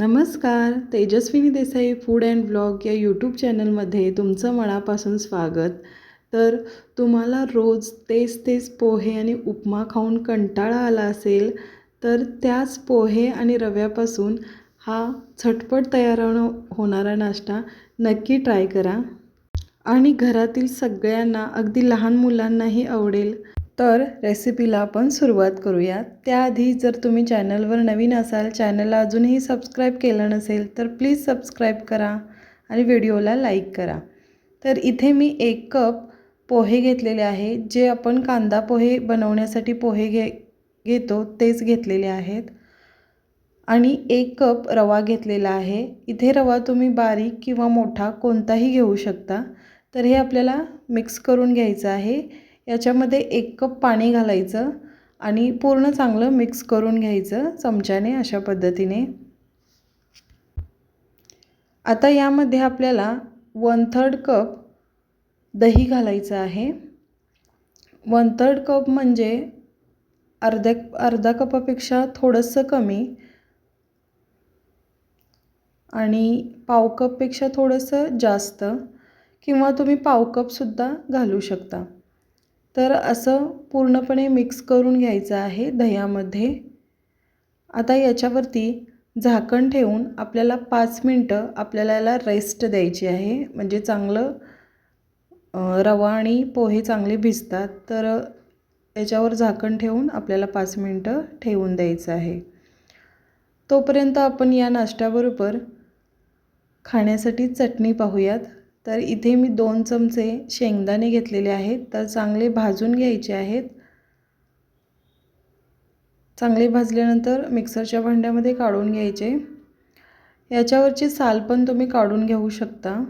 नमस्कार Tejaswini Desai food and blog या YouTube चॅनलमध्ये तुमचं मनापासून स्वागत. तर तुम्हाला रोज तेच तेच पोहे आणि उपमा खाऊन कंटाळा आला असेल तर त्याच पोहे आणि रव्यापासून हा झटपट तयार होणं होणारा नाश्ता नक्की ट्राय करा. आणि घरातील सगळ्यांना अगदी लहान मुलांनाही आवडेल. तर रेसिपीला आपण सुरुवात करूया त्याआधी जर तुम्ही चॅनलवर नवीन असाल चॅनलला अजूनही सबस्क्राईब केलं नसेल तर प्लीज सबस्क्राईब करा आणि व्हिडिओला लाईक करा. तर इथे मी एक कप पोहे घेतलेले आहे. जे आपण कांदा पोहे बनवण्यासाठी पोहे घे घेतो तेच घेतलेले आहेत. आणि एक कप रवा घेतलेला आहे. इथे रवा तुम्ही बारीक किंवा मोठा कोणताही घेऊ शकता. तर हे आपल्याला मिक्स करून घ्यायचं आहे. याच्यामध्ये एक कप पाणी घालायचं आणि पूर्ण चांगलं मिक्स करून घ्यायचं चमच्याने अशा पद्धतीने. आता यामध्ये आपल्याला वन थर्ड कप दही घालायचं आहे. वन थर्ड कप म्हणजे अर्ध्या अर्धा कपापेक्षा थोडंसं कमी आणि पाव कपपेक्षा थोडंसं जास्त किंवा तुम्ही पाव कपसुद्धा घालू शकता. तर असं पूर्णपणे मिक्स करून घ्यायचं आहे दह्यामध्ये. आता याच्यावरती झाकण ठेवून आपल्याला पाच मिनटं आपल्याला याला रेस्ट द्यायची आहे. म्हणजे चांगलं रवा आणि पोहे चांगले भिजतात. तर याच्यावर झाकण ठेवून आपल्याला पाच मिनटं ठेवून द्यायचं आहे. तोपर्यंत आपण या नाश्त्याबरोबर खाण्यासाठी चटणी पाहूयात. तर इथे मी दोन चमचे शेंगदाणे घेतलेले आहेत. तर चांगले भाजून घ्यायचे आहेत. चांगले भाजल्यानंतर मिक्सरच्या भांड्यामध्ये काढून घ्यायचे. याच्यावरची साल पण तुम्ही काढून घेऊ शकता.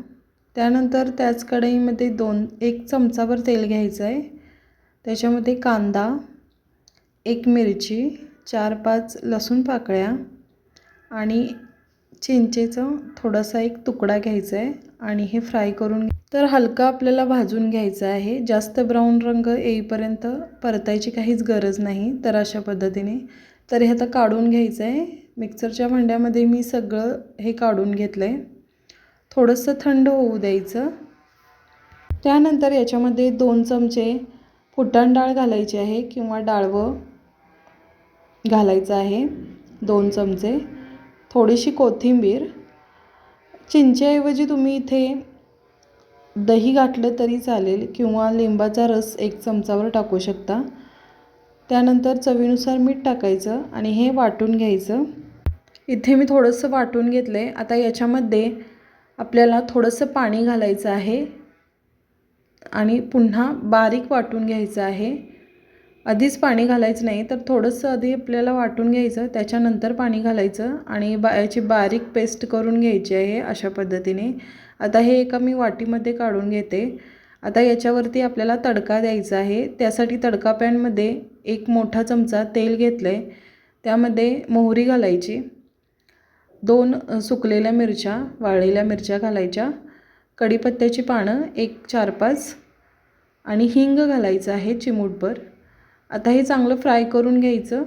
त्यानंतर त्याच कढईमध्ये दोन एक चमचाभर तेल घ्यायचं आहे त्याच्यामध्ये कांदा एक मिरची चार पाच लसूण पाकळ्या आणि चिंचेचं थोडासा एक तुकडा घ्यायचा आहे आणि हे फ्राय करून तर हलका आपल्याला भाजून घ्यायचं आहे. जास्त ब्राऊन रंग येईपर्यंत परतायची काहीच गरज नाही तर अशा पद्धतीने. तर हे आता काढून घ्यायचं आहे. मिक्सरच्या भांड्यामध्ये मी सगळं हे काढून घेतलं आहे थोडंसं थंड होऊ द्यायचं. त्यानंतर याच्यामध्ये दोन चमचे फुटाण डाळ घालायची आहे किंवा डाळवं घालायचं आहे. दोन चमचे. थोडीशी कोथिंबीर. चिंचेऐवजी तुम्ही इथे दही घातलं तरी चालेल किंवा लिंबाचा रस एक चमचावर टाकू शकता. त्यानंतर चवीनुसार मीठ टाकायचं आणि हे वाटून घ्यायचं. इथे मी थोडंसं वाटून घेतलं आहे आता याच्यामध्ये आपल्याला थोडंसं पाणी घालायचं आहे आणि पुन्हा बारीक वाटून घ्यायचं आहे. आधीच पाणी घालायचं नाही तर थोडंसं आधी आपल्याला वाटून घ्यायचं त्याच्यानंतर पाणी घालायचं आणि बा याची बारीक पेस्ट करून घ्यायची आहे अशा पद्धतीने. आता हे एका मी वाटीमध्ये काढून घेते. आता याच्यावरती आपल्याला तडका द्यायचा आहे. त्यासाठी तडका पॅनमध्ये एक मोठा चमचा तेल घेतलं आहे त्यामध्ये मोहरी घालायची. दोन सुकलेल्या मिरच्या वाळलेल्या मिरच्या घालायच्या. कढीपत्त्याची पानं एक चार पाच. आणि हिंग घालायचं आहे चिमूटभर. आता हे चांगलं फ्राय करून घ्यायचं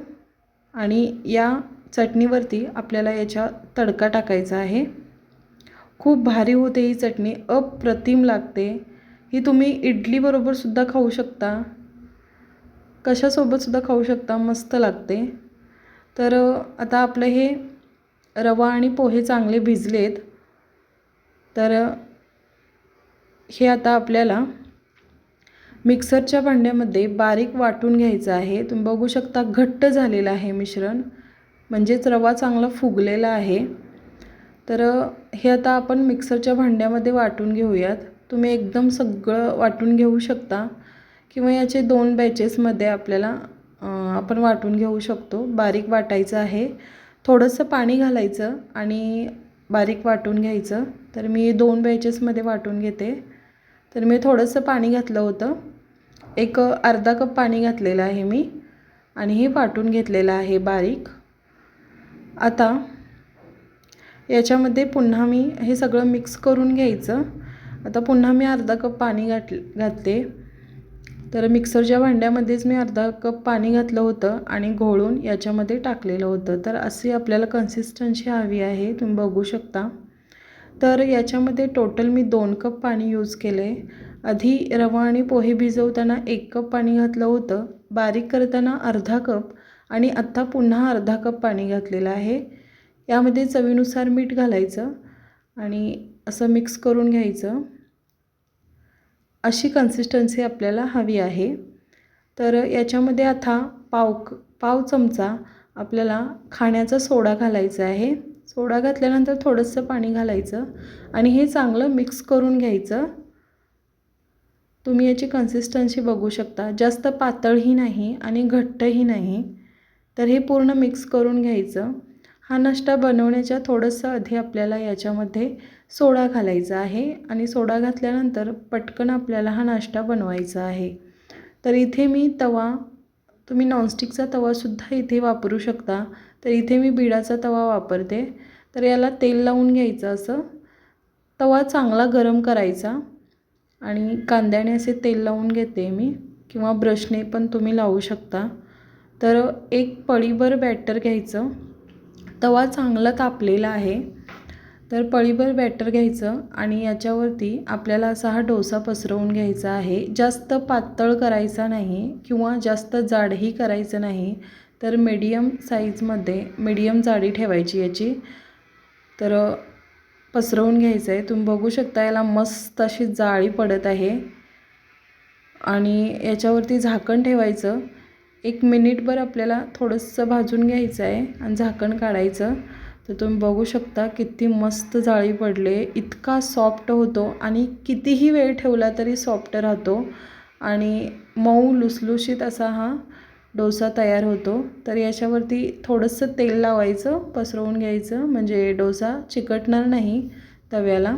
आणि या चटणीवरती आपल्याला याच्या तडका टाकायचा आहे. खूप भारी होते ही चटणी अप्रतिम लागते. ही तुम्ही इडलीबरोबरसुद्धा खाऊ शकता. कशासोबतसुद्धा खाऊ शकता मस्त लागते. तर आता आपलं हे रवा आणि पोहे चांगले भिजलेत. तर हे आता आपल्याला मिक्सरच्या भांड्यामध्ये बारीक वाटून घ्यायचं आहे. तुम्ही बघू शकता घट्ट झालेलं आहे मिश्रण. म्हणजेच रवा चांगला फुगलेला आहे. तर हे आता आपण मिक्सरच्या भांड्यामध्ये वाटून घेऊयात. तुम्ही एकदम सगळं वाटून घेऊ शकता. किंवा याचे दोन बॅचेसमध्ये आपल्याला आपण वाटून घेऊ शकतो. बारीक वाटायचं आहे. थोडंसं पाणी घालायचं आणि बारीक वाटून घ्यायचं. तर मी दोन बॅचेसमध्ये वाटून घेते. तर मी थोडंसं पाणी घातलं होतं. एक अर्धा कप पाणी घातलेलं आहे मी आणि हे वाटून घेतलेलं आहे बारीक. आता याच्यामध्ये पुन्हा मी हे सगळं मिक्स करून घ्यायचं. आता पुन्हा मी अर्धा कप पाणी घात घातले. तर मिक्सरच्या भांड्यामध्येच मी अर्धा कप पाणी घातलं होतं आणि घोळून याच्यामध्ये टाकलेलं होतं. तर अशी आपल्याला कन्सिस्टन्सी हवी आहे तुम्ही बघू शकता. तर याच्यामध्ये टोटल मी दोन कप पाणी यूज केले. आधी रवा आणि पोहे भिजवताना एक कप पाणी घातलं होतं. बारीक करताना अर्धा कप आणि आत्ता पुन्हा अर्धा कप पाणी घातलेलं आहे. यामध्ये चवीनुसार मीठ घालायचं आणि असं मिक्स करून घ्यायचं. अशी कन्सिस्टन्सी आपल्याला हवी आहे. तर याच्यामध्ये आता पाव पाव चमचा आपल्याला खाण्याचा सोडा घालायचा आहे. सोडा घातल्यानंतर थोडंसं पाणी घालायचं आणि हे चांगलं मिक्स करून घ्यायचं. तुम्ही याची कन्सिस्टन्सी बघू शकता. जास्त पातळही नाही आणि घट्टही नाही. तर हे पूर्ण मिक्स करून घ्यायचं. हा नाश्ता बनवण्याच्या थोडंसं आधी आपल्याला याच्यामध्ये सोडा घालायचा आहे आणि सोडा घातल्यानंतर पटकन आपल्याला हा नाश्ता बनवायचा आहे. तर इथे मी तवा तुम्ही नॉनस्टिकचा तवासुद्धा इथे वापरू शकता. तर इथे मी बिडाचा तवा वापरते. तर याला तेल लावून घ्यायचं असं. तवा चांगला गरम करायचा आणि कांद्याने असे तेल लावून घेते मी किंवा ब्रशने पण तुम्ही लावू शकता. तर एक पळीभर बॅटर घ्यायचं. तवा चांगला तापलेला आहे. तर पळीभर बॅटर घ्यायचं आणि याच्यावरती आपल्याला असा हा डोसा पसरवून घ्यायचा आहे. जास्त पातळ करायचा नाही किंवा जास्त जाडही करायचं नाही. तर मीडियम साईजमध्ये मीडियम जाडी ठेवायची याची. तर पसरवून घ्यायचं आहे तुम्ही बघू शकता याला मस्त अशी जाळी पडत आहे. आणि याच्यावरती झाकण ठेवायचं. एक मिनिटभर आपल्याला थोडंसं भाजून घ्यायचं आहे आणि झाकण काढायचं. तर तुम्ही बघू शकता किती मस्त जाळी पडले इतका सॉफ्ट होतो आणि कितीही वेळ ठेवला तरी सॉफ्ट राहतो. आणि मऊ लुसलुशीत असा हा डोसा तयार होतो. तर याच्यावरती थोडंसं तेल लावायचं पसरवून घ्यायचं. म्हणजे डोसा चिकटणार नाही तव्याला.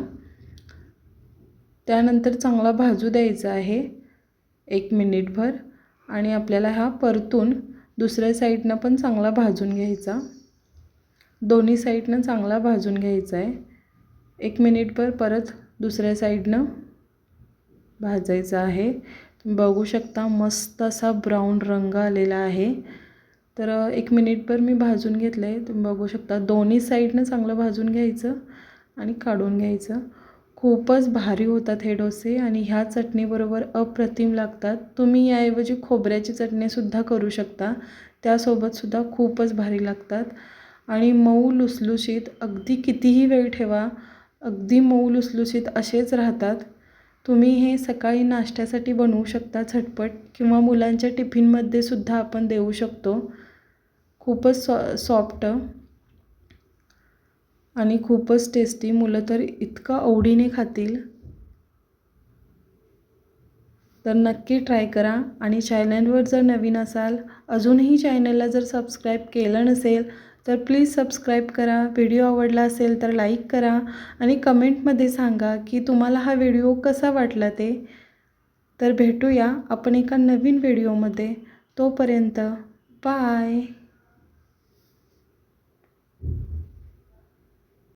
त्यानंतर चांगला भाजू द्यायचा आहे. एक मिनिटभर. आणि आपल्याला हा परतून दुसऱ्या साईडनं पण चांगला भाजून घ्यायचा. दोन्ही साईडनं चांगला भाजून घ्यायचा आहे. एक मिनिटभर परत दुसऱ्या साईडनं भाजायचं आहे. बघू शकता मस्त असा ब्राऊन रंग आलेला आहे. तर एक मिनिटभर मी भाजून घेतलं आहे तुम्ही बघू शकता दोन्ही साईडनं चांगलं भाजून घ्यायचं आणि काढून घ्यायचं. खूपच भारी होतात हे डोसे आणि ह्या चटणीबरोबर अप्रतिम लागतात. तुम्ही याऐवजी खोबऱ्याची चटणीसुद्धा करू शकता. त्यासोबतसुद्धा खूपच भारी लागतात. आणि मऊ लुसलुशीत अगदी कितीही वेळ ठेवा अगदी मऊ लुसलुशीत असेच राहतात. तुम्ही हे सकाळी नाश्त्यासाठी बनवू शकता झटपट किंवा मुलांच्या टिफिनमध्ये सुद्धा आपण देऊ शकतो. खूपच सॉ सॉफ्ट आणि खूपच टेस्टी मुलं तर इतकं आवडीने खातील. तर नक्की ट्राय करा आणि चॅनलवर जर नवीन असाल अजूनही चॅनलला जर सबस्क्राईब केलं नसेल तर प्लीज सबस्क्राईब करा. व्हिडिओ आवडला असेल तर लाईक करा. आणि कमेंटमध्ये सांगा की तुम्हाला हा व्हिडिओ कसा वाटला ते. तर भेटूया आपण एका नवीन व्हिडिओमध्ये तोपर्यंत बाय